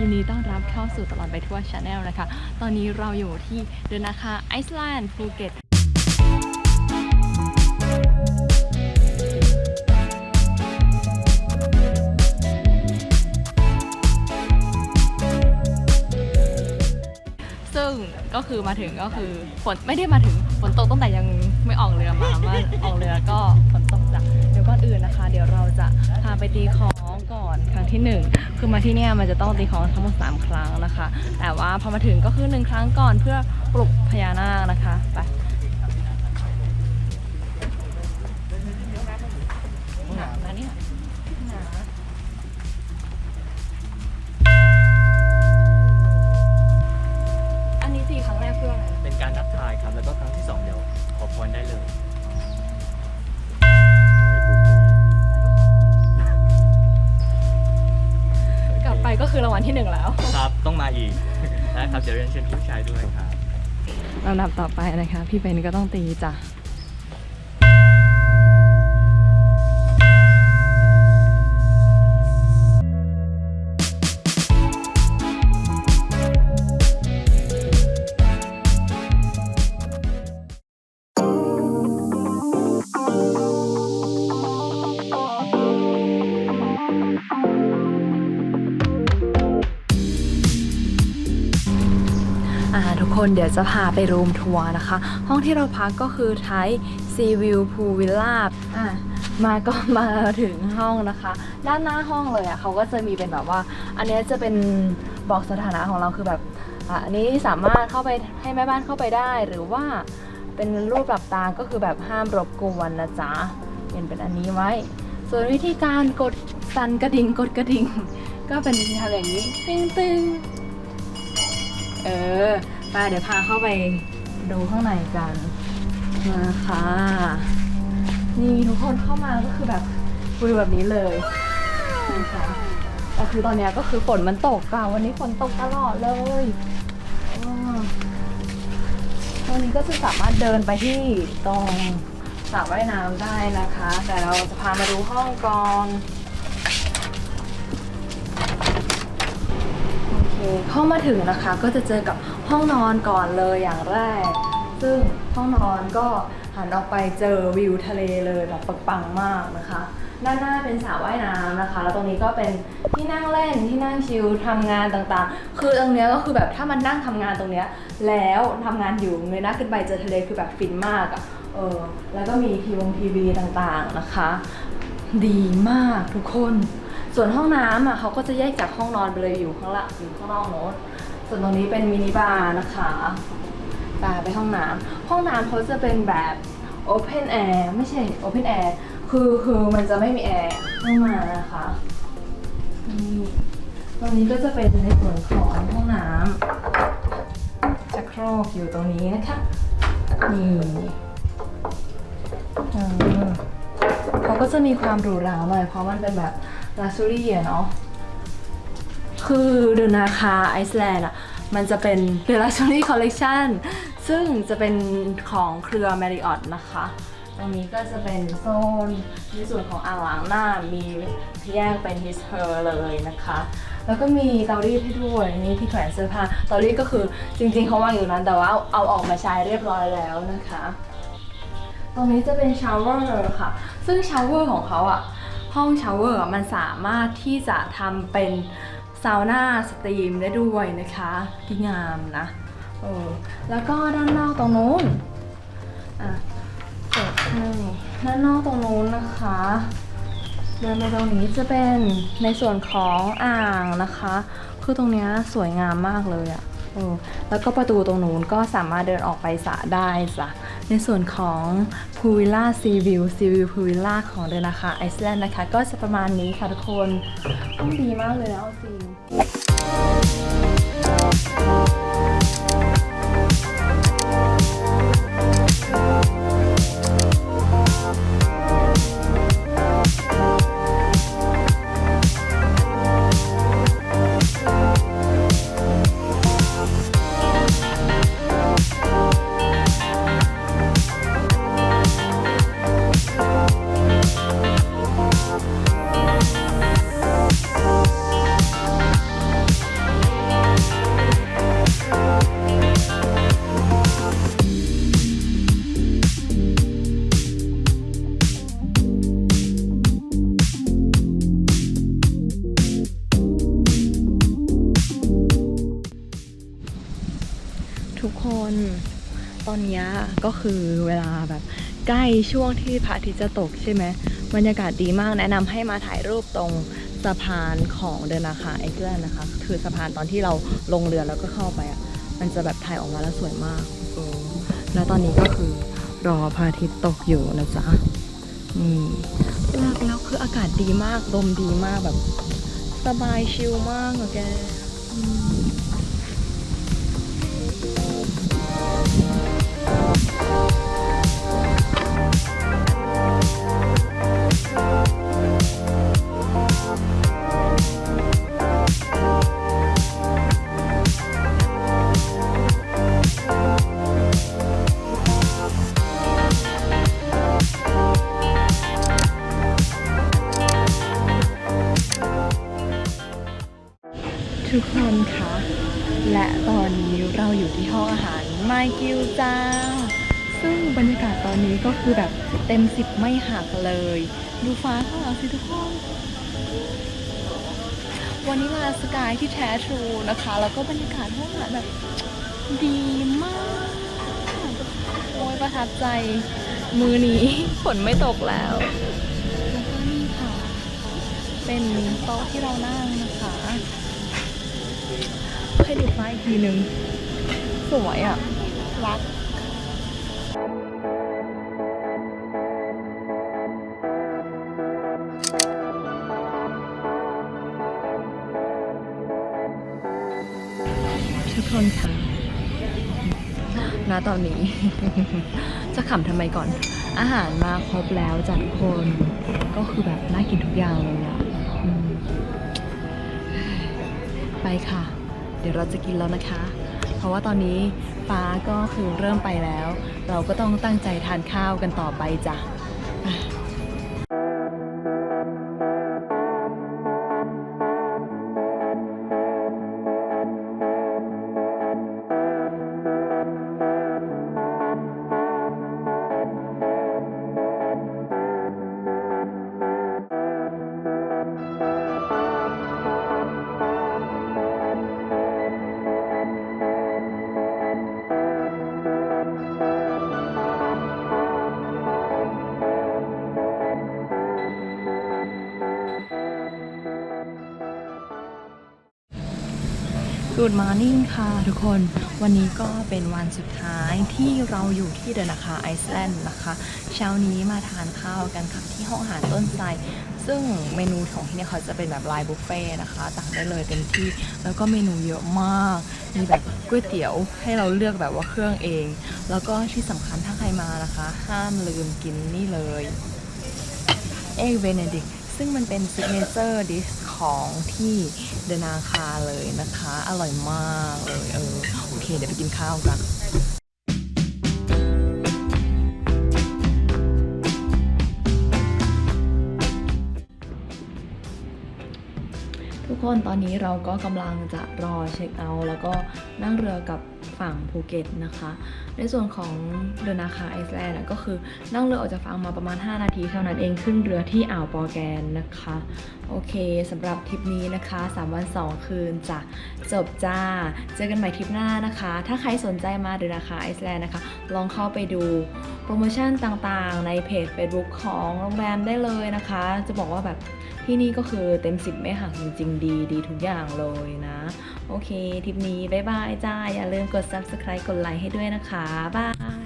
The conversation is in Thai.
ยินดีต้อนรับเข้าสู่ตลอดไปทั่วชาแนลนะคะ ตอนนี้เราอยู่ที่เดนนาคาไอซ์แลนด์ภูเก็ตซึ่งก็คือมาถึงก็คือฝนไม่ได้มาถึงฝนตกตั้งแต่ยังไม่ออกเรือมามาออกเรือก็ฝนตกจ้ะเดี๋ยวก่อนอื่นนะคะ เดี๋ยวเราจะพาไปตีขอ ก่อนครั้งที่หนึ่งคือมาที่เนี่ยมันจะต้องตีของทั้งหมดสามครั้งนะคะ แต่ว่าพอมาถึงก็คือหนึ่งครั้งก่อนเพื่อปลุกพญานาคนะคะไปเนี่ยหนาอันนี้ตีครั้งแรกเพื่ออะไรเป็นการทักทายครับ แล้วก็ครั้งที่สองเดี๋ยวขอพรได้ อีกนะครับเดี๋ยวเรียนเชิญผู้ชายด้วยครับลำดับต่อไปนะคะ พี่เบนก็ต้องตีจ้ะ คนเดี๋ยวจะพาไปรูมทัวร์นะคะ ห้องที่เราพักก็คือไทยซีวิวพูวิลล่าอะมาก็มาถึงห้องนะคะ ด้านหน้าห้องเลยอะเขาก็จะมีเป็นแบบว่า อันนี้จะเป็นบอกสถานะของเราคือแบบอันนี้สามารถเข้าไปให้แม่บ้านเข้าไปได้ หรือว่าเป็นรูปหลับตาก็คือแบบห้ามรบกวนนะจ๊ะเป็นเป็นอันนี้ไว้ ส่วนวิธีการกดสั่นกระดิ่งกดกระดิ่ง ก็เป็นทำอย่างนี้ตึ้งตึ้งเออ ไปเดี๋ยวพาเข้าไปดูข้างในกันนะคะนี่ทุกคนเข้ามาก็คือแบบวิวแบบนี้เลยนะคะแต่คือตอนเนี้ยก็คือฝนมันตกอะวันนี้ฝนตกตลอดเลยอ้อวันนี้ก็จะสามารถเดินไปที่ตรงสระว่ายน้ำได้นะคะ แต่เราจะพามาดูห้องก่อนโอเคเข้ามาถึงนะคะก็จะเจอกับ ห้องนอนก่อนเลยอย่างแรก ซึ่งห้องนอนก็หันออกไปเจอวิวทะเลเลยแบบปังๆมากนะคะด้านหน้าเป็นสระว่ายน้ำนะคะ แล้วตรงนี้ก็เป็นที่นั่งเล่นที่นั่งชิลทำงานต่างๆ คือตรงเนี้ยก็คือแบบถ้ามันนั่งทำงานตรงเนี้ยแล้วทำงานอยู่เงยหน้าขึ้นไปเจอทะเลคือแบบฟินมากอะ่ะเออแล้วก็มีทีวงทีวีต่างๆนะคะ ดีมากทุกคน ส่วนห้องน้ำอะเขาก็จะแยกจากห้องนอนไปเลยอยู่ข้างละอยู่ข้างนอกโน้ต ส่วนตรงนี้เป็นมินิบาร์นะคะบาร์ไปห้องน้ำห้องน้ำเขาจะเป็นแบบ Open Air ไม่ใช่ Open Air คือคือมันจะไม่มีแอร์เข้ามานะคะนี่ตรงนี้ก็จะเป็นในส่วนของห้องน้ำชักโครกอยู่ตรงนี้นะคะนี่เขาก็จะมีความหรูหราหน่อยเพราะมันเป็นแบบลักชัวรี่เนาะ คือเดนาคาไอซ์แลนด์อะ มันจะเป็น The Luxury Collection ซึ่งจะเป็นของเครือ Marriott นะคะ ตรงนี้ก็จะเป็นโซนในส่วนของอ่างล้างหน้ามีแยกเป็น his her เลยนะคะ แล้วก็มีเตารีดให้ด้วยนี่ที่แขวนเสื้อผ้าเตารีดก็คือจริงๆเขาวางอยู่นั้นแต่ว่าเอาออกมาใช้เรียบร้อยแล้วนะคะ ตรงนี้จะเป็นชาวเวอร์ค่ะ ซึ่งชาวเวอร์ของเขาอะห้องชาวเวอร์มันสามารถที่จะทำเป็น ซาวน่าสตรีมได้ด้วยนะคะที่งามนะเออแล้วก็ด้านนอกตรงนู้นอะเปิดให้ด้านนอกตรงนู้นนะคะเดินไปตรงนี้จะเป็นในส่วนของอ่างนะคะ คือตรงนี้สวยงามมากเลยอะเออแล้วก็ประตูตรงนู้นก็สามารถเดินออกไปสระได้จ้ะในส่วนของพูวิลล่าซีวิวซีวิวพูวิลล่าของเดนนะคะไอซ์แลนด์นะคะ ก็จะประมาณนี้ค่ะทุกคนห้องดีมากเลยนะเอาจริง อนนี้ก็คือเวลาแบบใกล้ช่วงที่พระอาทิตย์จะตกใช่ไหมบรรยากาศดีมากแนะนำให้มาถ่ายรูปตรงสะพานของเดนนาคาไอแลนด์นะคะ คือสะพานตอนที่เราลงเรือแล้วก็เข้าไปอะมันจะแบบถ่ายออกมาแล้วสวยมากเออแล้วตอนนี้ก็คือรอพระอาทิตย์ตกอยู่นะจ๊ะนี่แล้วแล้วคืออากาศดีมากลมดีมากแบบ สบายชิลมากอะแก อื อยู่ที่ห้องอาหารไมกิวจ้า ซึ่งบรรยากาศตอนนี้ก็คือแบบเต็มสิบไม่หักเลย ดูฟ้าข้างหลังสิทุกคนวันนี้มาสกายที่แท้ทรูนะคะ แล้วก็บรรยากาศห้องอาหารแบบดีมาก โอ้ยประทับใจ มือนี้ฝนไม่ตกแล้วแล้วก็นี่ค่ะ เป็นโต๊ะที่เรานั่งนะคะให้ดูฟ้าอีกทีหนึ่ง สวยอะ รักทุกคนค่ะณตอนนี้ จะขำทำไมก่อน อาหารมาครบแล้วจ้ะทุกคน ก็คือแบบน่ากินทุกอย่างเลยอะอืมไปค่ะ เดี๋ยวเราจะกินแล้วนะคะ เพราะว่าตอนนี้ฟ้าก็คือเริ่มไปแล้ว เราก็ต้องตั้งใจทานข้าวกันต่อไปจ้ะ Good morning ค่ะทุกคนวันนี้ก็เป็นวันสุดท้ายที่เราอยู่ที่เดนนาคาไอซ์แลนด์นะคะ เช้านี้มาทานข้าวกันค่ะที่ห้องอาหารต้นไทรซึ่งเมนูของที่นี่เขาจะเป็นแบบไลน์บุฟเฟ่นะคะตักได้เลยเต็มที่แล้วก็เมนูเยอะมาก มีแบบก๋วยเตี๋ยวให้เราเลือกแบบว่าเครื่องเอง แล้วก็ที่สำคัญถ้าใครมานะคะ ห้ามลืมกินนี่เลยเอกเบเนดิกซึ่งมันเป็นซิกเนเจอร์ดิช ของที่เดนาคาเลยนะคะ อร่อยมากเลยเออโอเค เดี๋ยวไปกินข้าวกันทุกคนตอนนี้เราก็กำลังจะรอเช็คเอาท์แล้วก็นั่งเรือกับ ฝั่งภูเก็ตนะคะ ในส่วนของเรือนาคาไอซ์แลนด์ก็คือนั่งเรือออกจากฝั่งมาประมาณ 5 นาทีเท่านั้นเองขึ้นเรือที่อ่าวปอแกนนะคะ โอเคสำหรับทริปนี้นะคะ 3 วัน 2 คืนจะจบจ้า เจอกันใหม่ทริปหน้านะคะ ถ้าใครสนใจมาเรือนาคาไอซ์แลนด์นะคะ ลองเข้าไปดูโปรโมชั่นต่างๆ ในเพจ Facebook ของโรงแรมได้เลยนะคะ จะบอกว่าแบบที่นี่ก็คือเต็มสิบไม่หักจริงๆดีดีทุกอย่างเลยนะ โอเคทริปนี้บ๊ายบายจ้า อย่าลืมกด subscribe กดไลค์ให้ด้วยนะคะ บาย